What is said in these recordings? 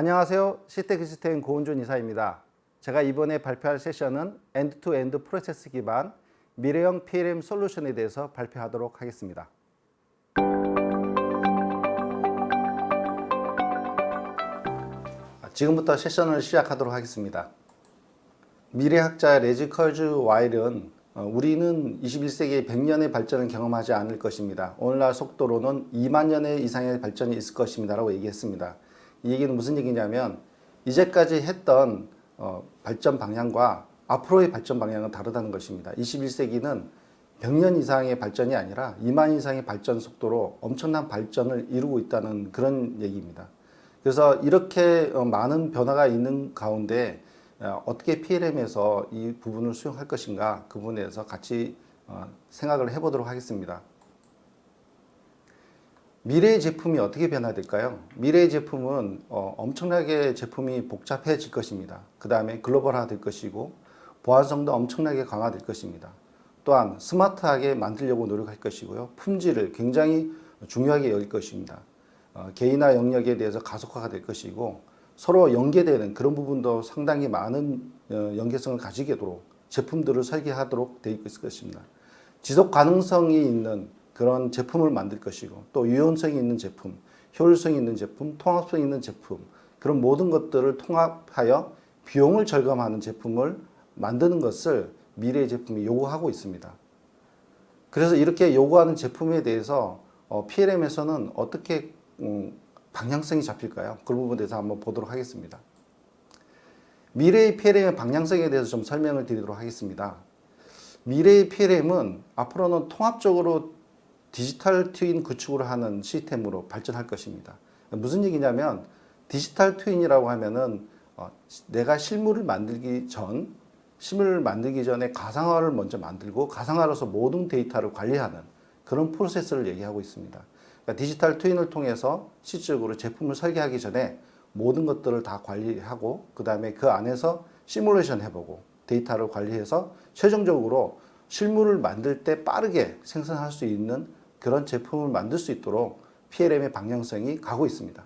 안녕하세요. 시테크 시스템 고은준 이사입니다. 제가 이번에 발표할 세션은 엔드-투-엔드 프로세스 기반 미래형 PLM 솔루션에 대해서 발표하도록 하겠습니다. 지금부터 세션을 시작하도록 하겠습니다. 미래학자 레지 컬즈 와일은 어, 우리는 21세기의 100년의 발전을 경험하지 않을 것입니다. 오늘날 속도로는 2만 년의 이상의 발전이 있을 것입니다 라고 얘기했습니다. 이 얘기는 무슨 얘기냐면 이제까지 했던 어, 발전 방향과 앞으로의 발전 방향은 다르다는 것입니다. 21세기는 100년 이상의 발전이 아니라 2만 이상의 발전 속도로 엄청난 발전을 이루고 있다는 그런 얘기입니다. 그래서 이렇게 어, 많은 변화가 있는 가운데 어, 어떻게 PLM에서 이 부분을 수용할 것인가 그 부분에 대해서 같이 어, 생각을 해보도록 하겠습니다. 미래의 제품이 어떻게 변화될까요? 미래의 제품은 어, 엄청나게 제품이 복잡해질 것입니다. 그 다음에 글로벌화 될 것이고 보안성도 엄청나게 강화될 것입니다. 또한 스마트하게 만들려고 노력할 것이고요. 품질을 굉장히 중요하게 여길 것입니다. 어, 개인화 영역에 대해서 가속화가 될 것이고 서로 연계되는 그런 부분도 상당히 많은 어, 연계성을 가지게 도록 제품들을 설계하도록 되어 있을 것입니다. 지속 가능성이 있는 그런 제품을 만들 것이고 또 유연성이 있는 제품, 효율성이 있는 제품, 통합성 있는 제품 그런 모든 것들을 통합하여 비용을 절감하는 제품을 만드는 것을 미래의 제품이 요구하고 있습니다. 그래서 이렇게 요구하는 제품에 대해서 어, PLM에서는 어떻게 음, 방향성이 잡힐까요? 그 부분에 대해서 한번 보도록 하겠습니다. 미래의 PLM의 방향성에 대해서 좀 설명을 드리도록 하겠습니다. 미래의 PLM은 앞으로는 통합적으로 디지털 트윈 구축을 하는 시스템으로 발전할 것입니다. 무슨 얘기냐면 디지털 트윈이라고 하면은 어, 내가 실물을 만들기 전 실물을 만들기 전에 가상화를 먼저 만들고 가상화로서 모든 데이터를 관리하는 그런 프로세스를 얘기하고 있습니다. 그러니까 디지털 트윈을 통해서 실질적으로 제품을 설계하기 전에 모든 것들을 다 관리하고 그 다음에 그 안에서 시뮬레이션 해보고 데이터를 관리해서 최종적으로 실물을 만들 때 빠르게 생산할 수 있는 그런 제품을 만들 수 있도록 PLM의 방향성이 가고 있습니다.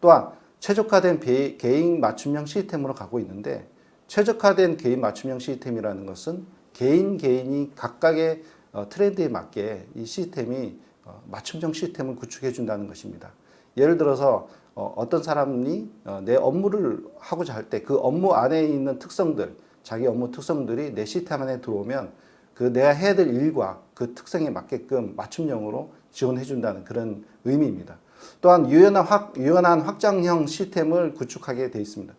또한 최적화된 개인 맞춤형 시스템으로 가고 있는데 최적화된 개인 맞춤형 시스템이라는 것은 개인 개인이 각각의 어, 트렌드에 맞게 이 시스템이 어, 맞춤형 시스템을 구축해 준다는 것입니다. 예를 들어서 어, 어떤 사람이 내 업무를 하고자 할 때 그 업무 안에 있는 특성들, 자기 업무 특성들이 내 시스템 안에 들어오면 그 내가 해야 될 일과 그 특성에 맞게끔 맞춤형으로 지원해 준다는 그런 의미입니다. 또한 유연한 확, 유연한 확장형 시스템을 구축하게 되어 있습니다.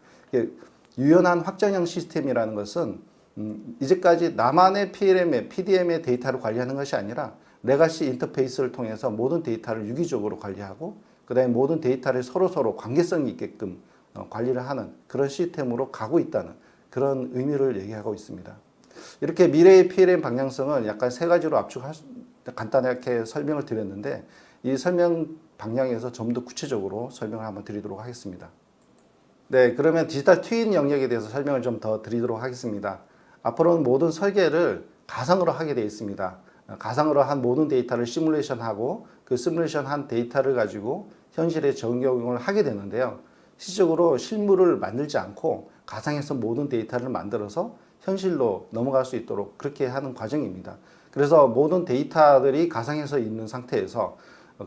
유연한 확장형 시스템이라는 것은 음, 이제까지 나만의 PLM의, PDM의 데이터를 관리하는 것이 아니라 레가시 인터페이스를 통해서 모든 데이터를 유기적으로 관리하고 그다음에 모든 데이터를 서로 서로 관계성이 있게끔 어, 관리를 하는 그런 시스템으로 가고 있다는 그런 의미를 얘기하고 있습니다. 이렇게 미래의 PLM 방향성은 약간 세 가지로 압축할 수, 간단하게 설명을 드렸는데 이 설명 방향에서 좀 더 구체적으로 설명을 한번 드리도록 하겠습니다. 네, 그러면 디지털 트윈 영역에 대해서 설명을 좀 더 드리도록 하겠습니다. 앞으로는 모든 설계를 가상으로 하게 되어 있습니다. 가상으로 한 모든 데이터를 시뮬레이션하고 그 시뮬레이션 한 데이터를 가지고 현실에 적용을 하게 되는데요. 실질적으로 실물을 만들지 않고 가상에서 모든 데이터를 만들어서 현실로 넘어갈 수 있도록 그렇게 하는 과정입니다. 그래서 모든 데이터들이 가상에서 있는 상태에서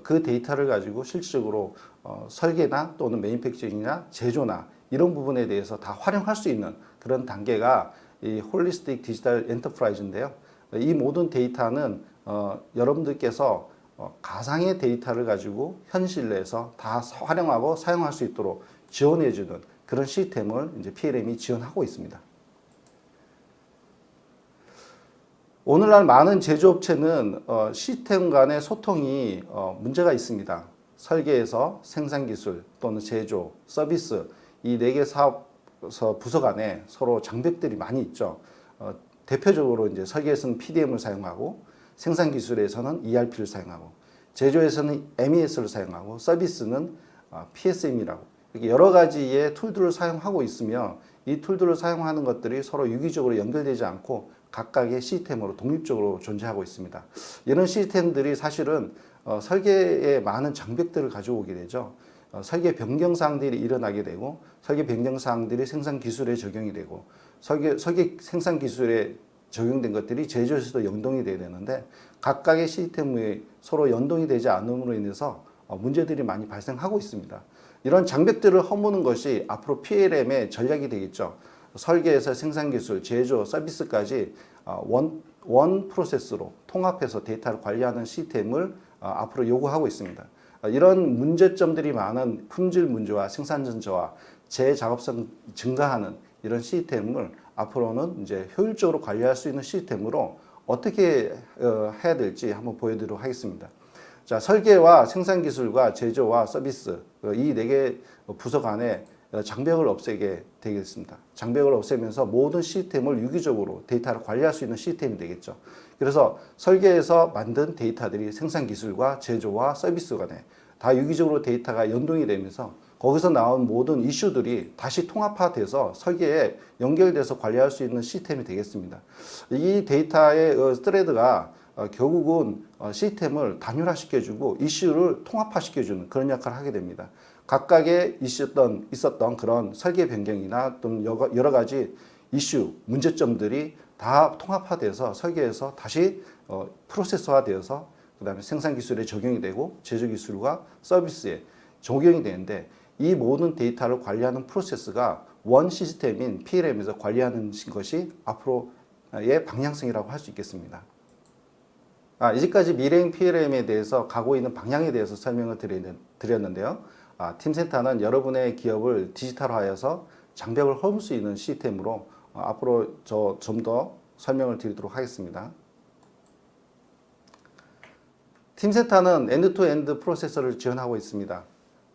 그 데이터를 가지고 실질적으로 어, 설계나 또는 매니팩처링이나 제조나 이런 부분에 대해서 다 활용할 수 있는 그런 단계가 이 홀리스틱 디지털 엔터프라이즈인데요. 이 모든 데이터는 어, 여러분들께서 어, 가상의 데이터를 가지고 현실 내에서 다 활용하고 사용할 수 있도록 지원해주는 그런 시스템을 이제 PLM이 지원하고 있습니다. 오늘날 많은 제조업체는 어, 시스템 간의 소통이 어, 문제가 있습니다. 설계에서 생산 기술 또는 제조, 서비스 이 네 개 사업 부서 간에 서로 장벽들이 많이 있죠. 어, 대표적으로 이제 설계에서는 PDM을 사용하고 생산 기술에서는 ERP를 사용하고 제조에서는 MES를 사용하고 서비스는 어, PSM이라고 이렇게 여러 가지의 툴들을 사용하고 있으며 이 툴들을 사용하는 것들이 서로 유기적으로 연결되지 않고 각각의 시스템으로 독립적으로 존재하고 있습니다. 이런 시스템들이 사실은 어, 설계에 많은 장벽들을 가져오게 되죠. 어, 설계 변경 사항들이 일어나게 되고 설계 변경 사항들이 생산 기술에 적용이 되고 설계 설계 생산 기술에 적용된 것들이 제조에서도 연동이 돼야 되는데 각각의 시스템이 서로 연동이 되지 않음으로 인해서 어, 문제들이 많이 발생하고 있습니다. 이런 장벽들을 허무는 것이 앞으로 PLM의 전략이 되겠죠. 설계에서 생산 기술, 제조, 서비스까지 어, 원, 원 프로세스로 통합해서 데이터를 관리하는 시스템을 어, 앞으로 요구하고 있습니다. 어, 이런 문제점들이 많은 품질 문제와 생산 전저와 재작업성 증가하는 이런 시스템을 앞으로는 이제 효율적으로 관리할 수 있는 시스템으로 어떻게 어, 해야 될지 한번 보여드리도록 하겠습니다. 자, 설계와 생산 기술과 제조와 서비스 어, 이네 개 부서 간에 어, 장벽을 없애게 되겠습니다. 장벽을 없애면서 모든 시스템을 유기적으로 데이터를 관리할 수 있는 시스템이 되겠죠. 그래서 설계에서 만든 데이터들이 생산 기술과 제조와 서비스 간에 다 유기적으로 데이터가 연동이 되면서 거기서 나온 모든 이슈들이 다시 통합화돼서 설계에 연결돼서 관리할 수 있는 시스템이 되겠습니다. 이 데이터의 어, 스트레드가 어, 결국은 어, 시스템을 단일화시켜주고 이슈를 통합화시켜주는 그런 역할을 하게 됩니다. 각각의 있었던, 있었던 그런 설계 변경이나 또 여러, 가지 이슈, 문제점들이 다 통합화돼서 설계에서 다시 어, 프로세서화되어서 그 다음에 생산 기술에 적용이 되고 제조 기술과 서비스에 적용이 되는데 이 모든 데이터를 관리하는 프로세스가 원 시스템인 PLM에서 관리하는 것이 앞으로의 방향성이라고 할 수 있겠습니다. 아, 이제까지 미래행 PLM에 대해서 가고 있는 방향에 대해서 설명을 드렸는데요. 아, 팀센터는 여러분의 기업을 디지털화해서 장벽을 허물 수 있는 시스템으로 어, 앞으로 저 좀 더 설명을 드리도록 하겠습니다. 팀센터는 엔드투엔드 프로세서를 지원하고 있습니다.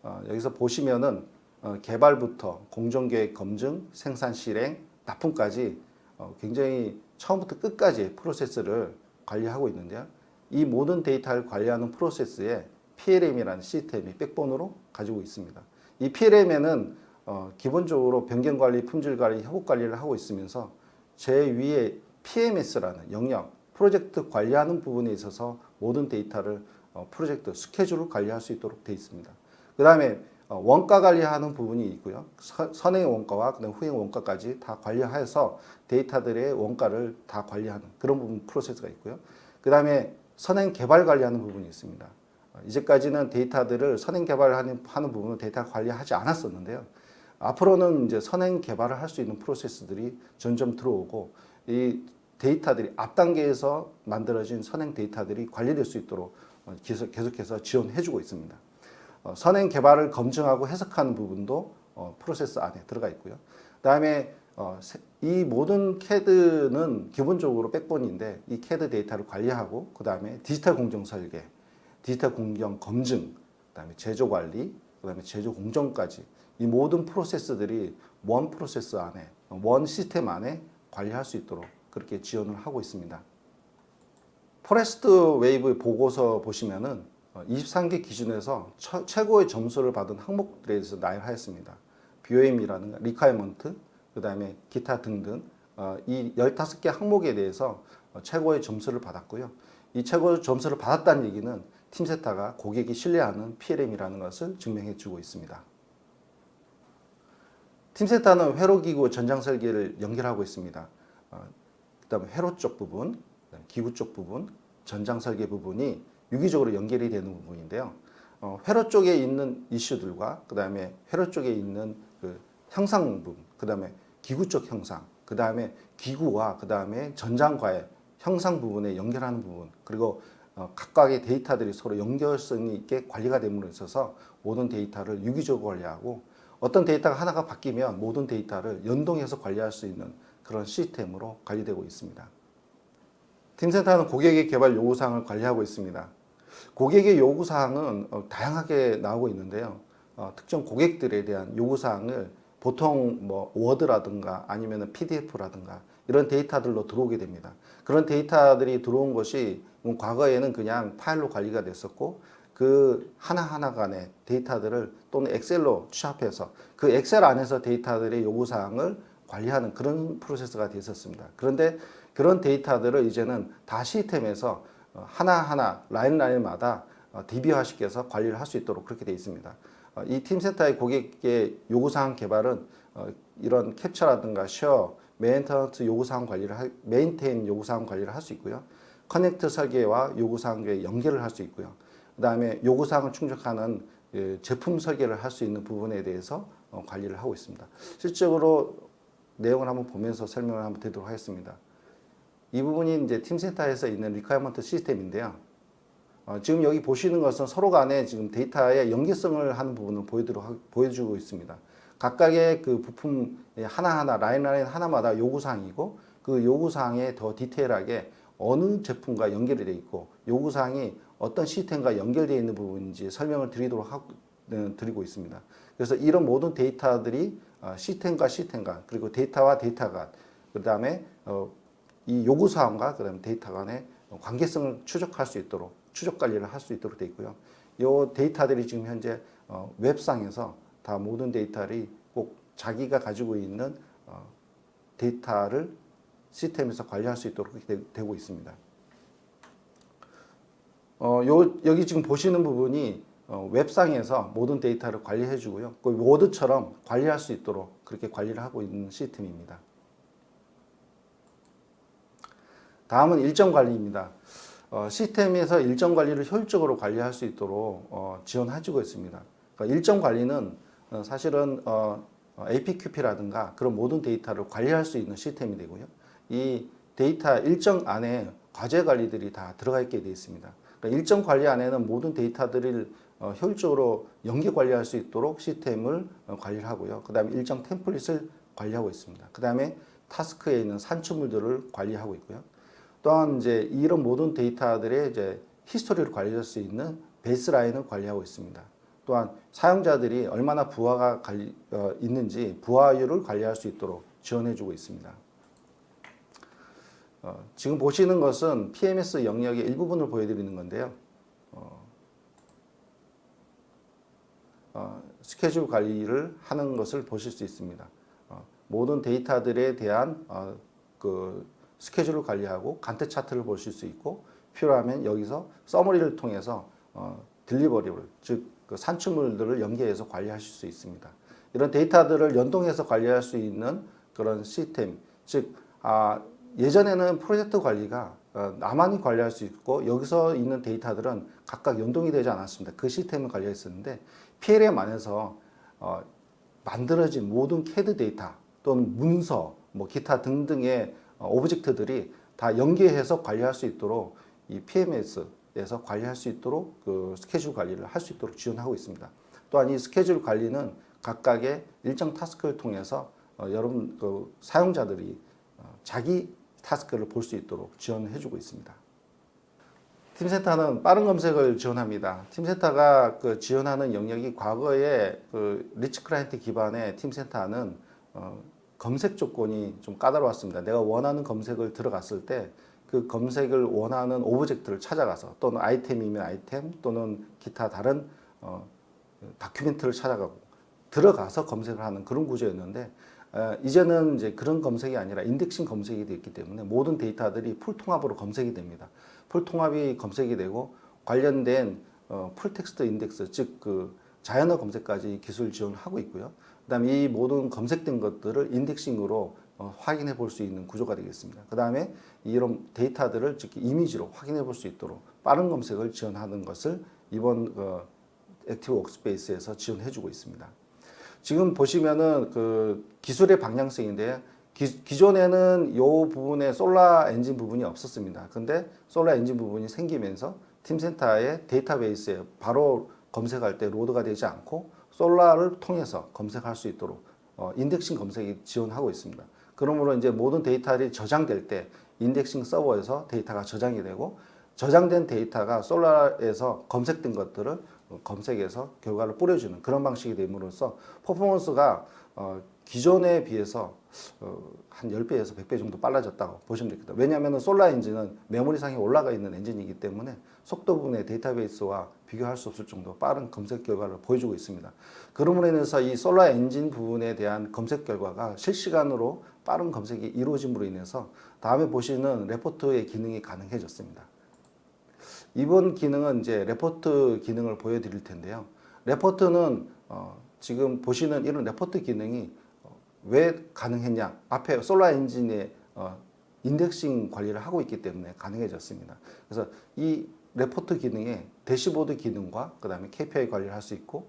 어, 여기서 보시면은 어, 개발부터 공정계획 검증, 생산 실행, 납품까지 어, 굉장히 처음부터 끝까지 프로세스를 관리하고 있는데요. 이 모든 데이터를 관리하는 프로세스에 PLM이라는 시스템이 백본으로 가지고 있습니다. 이 PLM에는 어, 기본적으로 변경 관리, 품질 관리, 협업 관리를 하고 있으면서 제 위에 PMS라는 영역, 프로젝트 관리하는 부분에 있어서 모든 데이터를 어, 프로젝트 스케줄을 관리할 수 있도록 되어 있습니다. 그 다음에 어, 원가 관리하는 부분이 있고요. 선행 원가와 후행 원가까지 다 관리해서 데이터들의 원가를 다 관리하는 그런 부분 프로세스가 있고요. 그 다음에 선행 개발 관리하는 부분이 있습니다. 어, 이제까지는 데이터들을 선행 개발하는 하는 부분을 데이터 관리하지 않았었는데요. 앞으로는 이제 선행 개발을 할 수 있는 프로세스들이 점점 들어오고 이 데이터들이 앞 단계에서 만들어진 선행 데이터들이 관리될 수 있도록 어, 계속 계속해서 지원해주고 있습니다. 어, 선행 개발을 검증하고 해석하는 부분도 프로세스 안에 들어가 있고요. 그다음에 이 모든 CAD는 기본적으로 백본인데 이 CAD 데이터를 관리하고 그 다음에 디지털 공정 설계, 디지털 공정 검증, 그 다음에 제조 관리, 그 다음에 제조 공정까지 이 모든 프로세스들이 원 프로세스 안에, 원 시스템 안에 관리할 수 있도록 그렇게 지원을 하고 있습니다. 포레스트 웨이브 보고서 보시면은 23개 기준에서 처, 최고의 점수를 받은 항목들에 대해서 나열하였습니다. BOM이라는 리콰이먼트, 그 다음에 기타 등등 어, 이 15개 항목에 대해서 어, 최고의 점수를 받았고요. 이 최고의 점수를 받았다는 얘기는 팀세타가 고객이 신뢰하는 PLM이라는 것을 증명해 주고 있습니다. 팀세타는 회로기구 전장 설계를 연결하고 있습니다. 어, 그 다음에 회로 쪽 부분, 기구 쪽 부분, 전장 설계 부분이 유기적으로 연결이 되는 부분인데요. 어, 회로 쪽에 있는 이슈들과 그 다음에 회로 쪽에 있는 그 형상 부분, 그 다음에 기구 쪽 형상, 그 다음에 기구와 그 다음에 전장과의 형상 부분에 연결하는 부분, 그리고 어, 각각의 데이터들이 서로 연결성이 있게 관리가 됨으로 있어서 모든 데이터를 유기적으로 관리하고 어떤 데이터가 하나가 바뀌면 모든 데이터를 연동해서 관리할 수 있는 그런 시스템으로 관리되고 있습니다. 팀센터는 고객의 개발 요구사항을 관리하고 있습니다. 고객의 요구사항은 어, 다양하게 나오고 있는데요. 어, 특정 고객들에 대한 요구사항을 보통 뭐 워드라든가 아니면 PDF라든가 이런 데이터들로 들어오게 됩니다. 그런 데이터들이 들어온 것이 뭐 과거에는 그냥 파일로 관리가 됐었고 그 하나하나 간의 데이터들을 또는 엑셀로 취합해서 그 엑셀 안에서 데이터들의 요구사항을 관리하는 그런 프로세스가 됐었습니다. 그런데 그런 데이터들을 이제는 다 시스템에서 어, 하나하나 라인 라인마다 DB화 시켜서 관리를 할 수 있도록 그렇게 되어 있습니다. 어, 이 팀센터의 고객의 요구사항 개발은 어, 이런 캡처라든가 쉐어, 메인터넌트 요구사항 관리를 하, 메인테인 요구사항 관리를 할 수 있고요. 커넥트 설계와 요구사항의 연결을 할 수 있고요. 그 다음에 요구사항을 충족하는 예, 제품 설계를 할 수 있는 부분에 대해서 어, 관리를 하고 있습니다. 실적으로 내용을 한번 보면서 설명을 한번 드리도록 하겠습니다. 이 부분이 이제 팀센터에서 있는 리퀘어먼트 시스템인데요. 어, 지금 여기 보시는 것은 서로 간에 지금 데이터의 연계성을 하는 부분을 보여드려, 보여주고 있습니다. 각각의 그 부품 하나하나, 라인 라인 하나마다 요구사항이고 그 요구사항에 더 디테일하게 어느 제품과 연결이 되어 있고 요구사항이 어떤 시스템과 연결되어 있는 부분인지 설명을 드리도록 하고, 네, 드리고 있습니다. 그래서 이런 모든 데이터들이 어, 시스템과 시스템 간 그리고 데이터와 데이터 간 그 다음에 어, 이 요구 사항과 그다음 데이터 간의 관계성을 추적할 수 있도록 추적 관리를 할 수 있도록 되어 있고요. 이 데이터들이 지금 현재 어, 웹상에서 다 모든 데이터를 꼭 자기가 가지고 있는 어, 데이터를 시스템에서 관리할 수 있도록 되고 있습니다. 어, 요, 여기 지금 보시는 부분이 어, 웹상에서 모든 데이터를 관리해 주고요. 그 워드처럼 관리할 수 있도록 그렇게 관리를 하고 있는 시스템입니다. 다음은 일정 관리입니다. 어, 시스템에서 일정 관리를 효율적으로 관리할 수 있도록 어, 지원해주고 있습니다. 그러니까 일정 관리는 어, 사실은 어, 어, APQP라든가 그런 모든 데이터를 관리할 수 있는 시스템이 되고요. 이 데이터 일정 안에 과제 관리들이 다 들어가 있게 되어 있습니다. 그러니까 일정 관리 안에는 모든 데이터들을 어, 효율적으로 연계 관리할 수 있도록 시스템을 어, 관리를 하고요. 그 다음에 일정 템플릿을 관리하고 있습니다. 그 다음에 타스크에 있는 산출물들을 관리하고 있고요. 또한 이제 이런 모든 데이터들의 이제 히스토리를 관리할 수 있는 베이스라인을 관리하고 있습니다. 또한 사용자들이 얼마나 부하가 관리, 어, 있는지 부하율을 관리할 수 있도록 지원해주고 있습니다. 어, 지금 보시는 것은 PMS 영역의 일부분을 보여드리는 건데요. 어, 어, 스케줄 관리를 하는 것을 보실 수 있습니다. 어, 모든 데이터들에 대한 어, 그 스케줄을 관리하고 간트 차트를 보실 수 있고 필요하면 여기서 서머리를 통해서 어, 딜리버리블 즉 그 산출물들을 연계해서 관리하실 수 있습니다. 이런 데이터들을 연동해서 관리할 수 있는 그런 시스템 즉 아, 예전에는 프로젝트 관리가 어, 나만이 관리할 수 있고 여기서 있는 데이터들은 각각 연동이 되지 않았습니다. 그 시스템을 관리했었는데 PLM 안에서 어, 만들어진 모든 CAD 데이터 또는 문서, 뭐 기타 등등의 어, 오브젝트들이 다 연계해서 관리할 수 있도록 이 PMS 에서 관리할 수 있도록 그 스케줄 관리를 할 수 있도록 지원하고 있습니다. 또한 이 스케줄 관리는 각각의 일정 타스크를 통해서 어, 여러분 그 사용자들이 어, 자기 타스크를 볼 수 있도록 지원해 주고 있습니다. 팀센터는 빠른 검색을 지원합니다. 팀센터가 그 지원하는 영역이 과거에 그 리치 클라이언트 기반의 팀센터는 어, 검색 조건이 좀 까다로웠습니다. 내가 원하는 검색을 들어갔을 때 그 검색을 원하는 오브젝트를 찾아가서 또는 아이템이면 아이템 또는 기타 다른 어, 다큐멘트를 찾아가고 들어가서 검색을 하는 그런 구조였는데 어, 이제는 이제 그런 검색이 아니라 인덱싱 검색이 되었기 때문에 모든 데이터들이 풀 통합으로 검색이 됩니다. 풀 통합이 검색이 되고 관련된 어, 풀 텍스트 인덱스 즉 그 자연어 검색까지 기술 지원을 하고 있고요. 그다음에 이 모든 검색된 것들을 인덱싱으로 어, 확인해 볼 수 있는 구조가 되겠습니다. 그 다음에 이런 데이터들을 즉 이미지로 확인해 볼 수 있도록 빠른 검색을 지원하는 것을 이번 어, 액티브 워크스페이스에서 지원해 주고 있습니다. 지금 보시면은 그 기술의 방향성인데 기, 기존에는 이 부분에 솔라 엔진 부분이 없었습니다. 근데 솔라 엔진 부분이 생기면서 팀센터의 데이터베이스에 바로 검색할 때 로드가 되지 않고 솔라를 통해서 검색할 수 있도록 어, 인덱싱 검색이 지원하고 있습니다. 그러므로 이제 모든 데이터들이 저장될 때 인덱싱 서버에서 데이터가 저장이 되고 저장된 데이터가 솔라에서 검색된 것들을 검색해서 결과를 뿌려주는 그런 방식이 됨으로써 퍼포먼스가 어, 기존에 비해서 어, 한 10배에서 100배 정도 빨라졌다고 보시면 됩니다. 왜냐하면 솔라 엔진은 메모리상에 올라가 있는 엔진이기 때문에 속도 부분의 데이터베이스와 비교할 수 없을 정도 빠른 검색 결과를 보여주고 있습니다. 그러므로 인해서 이 솔라 엔진 부분에 대한 검색 결과가 실시간으로 빠른 검색이 이루어짐으로 인해서 다음에 보시는 레포트의 기능이 가능해졌습니다. 이번 기능은 이제 레포트 기능을 보여드릴 텐데요. 레포트는 어, 지금 보시는 이런 레포트 기능이 어, 왜 가능했냐? 앞에 솔라 엔진의 어, 인덱싱 관리를 하고 있기 때문에 가능해졌습니다. 그래서 이 레포트 기능에 대시보드 기능과 그 다음에 KPI 관리를 할 수 있고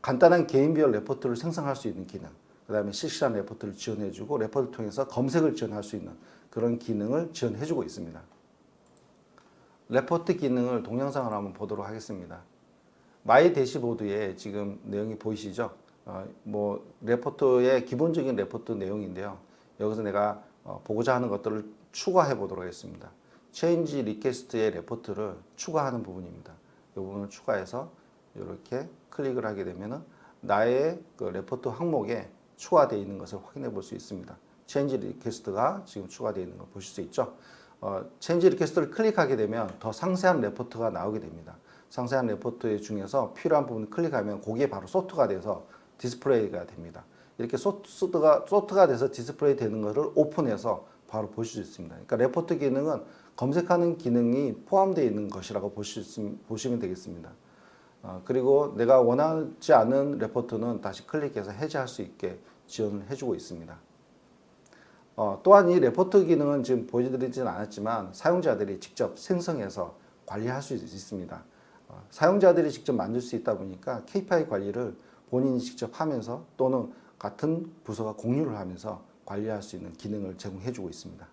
간단한 개인별 레포트를 생성할 수 있는 기능, 그 다음에 실시간 레포트를 지원해주고 레포트를 통해서 검색을 지원할 수 있는 그런 기능을 지원해주고 있습니다. 레포트 기능을 동영상을 한번 보도록 하겠습니다. 마이 대시보드에 지금 내용이 보이시죠? 어, 뭐 레포트의 기본적인 레포트 내용인데요. 여기서 내가 어, 보고자 하는 것들을 추가해 보도록 하겠습니다. 체인지 리퀘스트의 레포트를 추가하는 부분입니다. 이 부분을 추가해서 이렇게 클릭을 하게 되면은 나의 그 레포트 항목에 추가되어 있는 것을 확인해 볼 수 있습니다. 체인지 리퀘스트가 지금 추가되어 있는 걸 보실 수 있죠. 어, 체인지 리퀘스트를 클릭하게 되면 더 상세한 레포트가 나오게 됩니다. 상세한 레포트 중에서 필요한 부분을 클릭하면 거기에 바로 소트가 돼서 디스플레이가 됩니다. 이렇게 소트가, 소트가 돼서 디스플레이 되는 것을 오픈해서 바로 보실 수 있습니다. 그러니까 레포트 기능은 검색하는 기능이 포함되어 있는 것이라고 수, 보시면 되겠습니다. 어, 그리고 내가 원하지 않은 레포트는 다시 클릭해서 해제할 수 있게 지원을 해주고 있습니다. 어, 또한 이 레포트 기능은 지금 보여드리지는 않았지만 사용자들이 직접 생성해서 관리할 수 있습니다. 어, 사용자들이 직접 만들 수 있다 보니까 KPI 관리를 본인이 직접 하면서 또는 같은 부서가 공유를 하면서 관리할 수 있는 기능을 제공해주고 있습니다.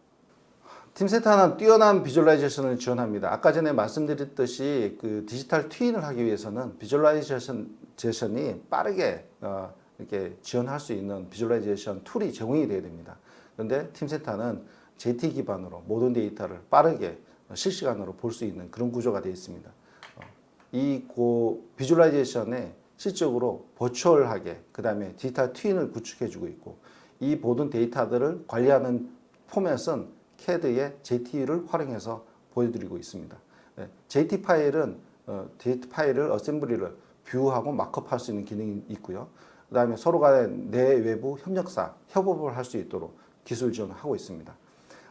팀세타는 뛰어난 비주얼라이제이션을 지원합니다. 아까 전에 말씀드렸듯이 그 디지털 트윈을 하기 위해서는 비주얼라이제이션이 빠르게 어, 이렇게 지원할 수 있는 비주얼라이제이션 툴이 제공이 돼야 됩니다. 그런데 팀세타는 JT 기반으로 모든 데이터를 빠르게 실시간으로 볼 수 있는 그런 구조가 되어 있습니다. 어, 이고 비주얼라이제이션에 실적으로 버추얼하게 그 다음에 디지털 트윈을 구축해주고 있고 이 모든 데이터들을 관리하는 포맷은 CAD의 JT를 활용해서 보여드리고 있습니다. 네, JT 파일은 어, JT 파일을 어셈블리를 뷰하고 마크업할 수 있는 기능이 있고요. 그 다음에 서로 간의 내외부 협력사, 협업을 할 수 있도록 기술 지원을 하고 있습니다.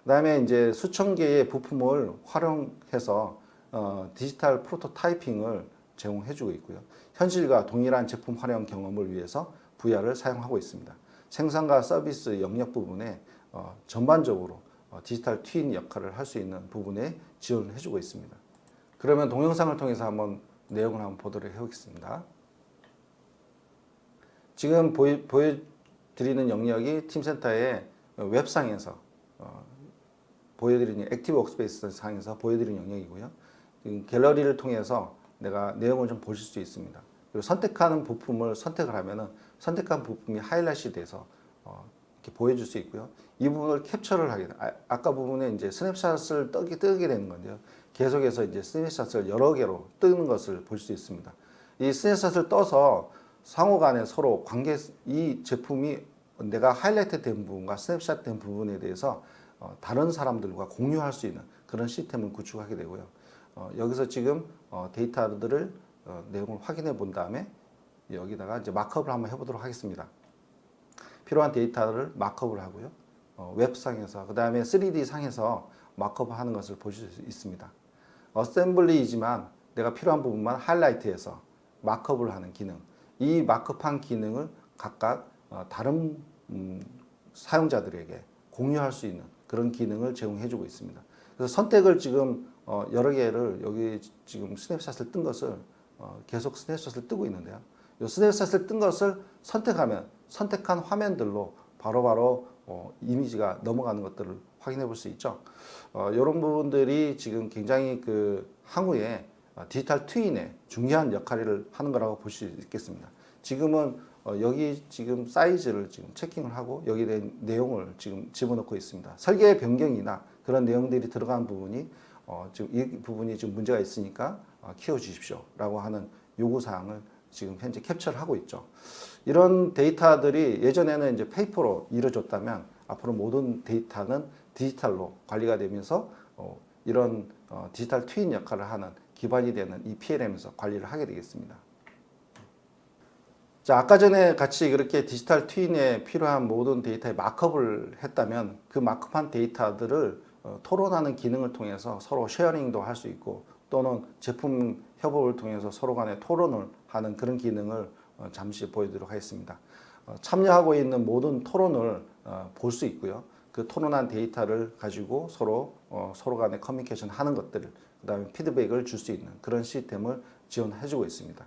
그 다음에 이제 수천 개의 부품을 활용해서 어, 디지털 프로토타이핑을 제공해주고 있고요. 현실과 동일한 제품 활용 경험을 위해서 VR을 사용하고 있습니다. 생산과 서비스 영역 부분에 어, 전반적으로 어, 디지털 트윈 역할을 할 수 있는 부분에 지원을 해주고 있습니다. 그러면 동영상을 통해서 한번 내용을 한번 보도록 해보겠습니다. 지금 보여, 보여드리는 영역이 팀센터의 웹상에서 어, 보여드리는 액티브 워크스페이스 상에서 보여드리는 영역이고요. 갤러리를 통해서 내가 내용을 좀 보실 수 있습니다. 그리고 선택하는 부품을 선택을 하면은 선택한 부품이 하이라이트 돼서 어, 이렇게 보여줄 수 있고요. 이 부분을 캡처를 하게 돼. 아, 까 부분에 이제 스냅샷을 뜨게, 뜨게 되는 건데요. 계속해서 이제 스냅샷을 여러 개로 뜨는 것을 볼 수 있습니다. 이 스냅샷을 떠서 상호 간에 서로 관계, 이 제품이 내가 하이라이트 된 부분과 스냅샷 된 부분에 대해서 어, 다른 사람들과 공유할 수 있는 그런 시스템을 구축하게 되고요. 어, 여기서 지금 어, 데이터들을 어, 내용을 확인해 본 다음에 여기다가 이제 마크업을 한번 해보도록 하겠습니다. 필요한 데이터를 마크업을 하고요. 어, 웹상에서 그 다음에 3D 상에서 마크업을 하는 것을 보실 수 있습니다. 어셈블리이지만 내가 필요한 부분만 하이라이트해서 마크업을 하는 기능. 이 마크업한 기능을 각각 어, 다른 음, 사용자들에게 공유할 수 있는 그런 기능을 제공해주고 있습니다. 그래서 선택을 지금 어, 여러 개를 여기 지금 스냅샷을 뜬 것을 어, 계속 스냅샷을 뜨고 있는데요. 이 스냅샷을 뜬 것을 선택하면 선택한 화면들로 바로바로 어, 이미지가 넘어가는 것들을 확인해 볼 수 있죠. 어, 이런 부분들이 지금 굉장히 그 향후에 어, 디지털 트윈의 중요한 역할을 하는 거라고 볼 수 있겠습니다. 지금은 어, 여기 지금 사이즈를 지금 체킹을 하고 여기에 대한 내용을 지금 집어넣고 있습니다. 설계 변경이나 그런 내용들이 들어간 부분이 어, 지금 이 부분이 좀 문제가 있으니까 어, 키워 주십시오 라고 하는 요구 사항을 지금 현재 캡처를 하고 있죠. 이런 데이터들이 예전에는 이제 페이퍼로 이루어졌다면 앞으로 모든 데이터는 디지털로 관리가 되면서 어, 이런 어, 디지털 트윈 역할을 하는 기반이 되는 이 PLM에서 관리를 하게 되겠습니다. 자, 아까 전에 같이 그렇게 디지털 트윈에 필요한 모든 데이터에 마크업을 했다면 그 마크업한 데이터들을 어, 토론하는 기능을 통해서 서로 쉐어링도 할 수 있고 또는 제품 협업을 통해서 서로 간에 토론을 하는 그런 기능을 어, 잠시 보여드리도록 하겠습니다. 어, 참여하고 있는 모든 토론을 어, 볼수 있고요. 그 토론한 데이터를 가지고 서로 어, 서로 간에 커뮤니케이션 하는 것들을 그다음에 피드백을 줄 수 있는 그런 시스템을 지원해 주고 있습니다.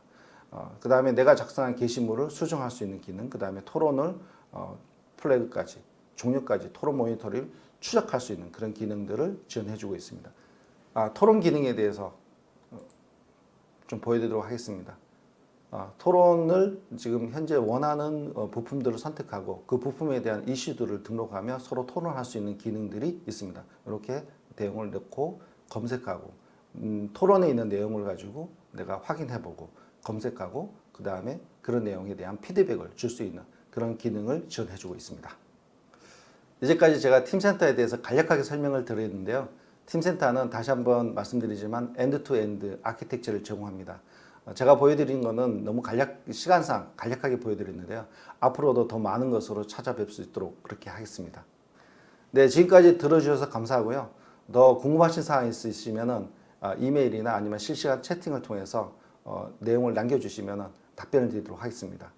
어, 그다음에 내가 작성한 게시물을 수정할 수 있는 기능, 그다음에 토론을 어, 플래그까지 종료까지 토론 모니터를 추적할 수 있는 그런 기능들을 지원해 주고 있습니다. 아, 토론 기능에 대해서 어, 좀 보여드리도록 하겠습니다. 아, 토론을 지금 현재 원하는 어, 부품들을 선택하고 그 부품에 대한 이슈들을 등록하며 서로 토론할 수 있는 기능들이 있습니다. 이렇게 내용을 넣고 검색하고 음, 토론에 있는 내용을 가지고 내가 확인해보고 검색하고 그 다음에 그런 내용에 대한 피드백을 줄 수 있는 그런 기능을 지원해주고 있습니다. 이제까지 제가 팀센터에 대해서 간략하게 설명을 드렸는데요. 팀센터는 다시 한번 말씀드리지만 엔드투엔드 아키텍처를 제공합니다. 어, 제가 보여드린 거는 너무 간략 시간상 간략하게 보여드렸는데요. 앞으로도 더 많은 것으로 찾아뵐 수 있도록 그렇게 하겠습니다. 네, 지금까지 들어주셔서 감사하고요. 더 궁금하신 사항 있으시면은 아, 이메일이나 아니면 실시간 채팅을 통해서 어, 내용을 남겨주시면 답변을 드리도록 하겠습니다.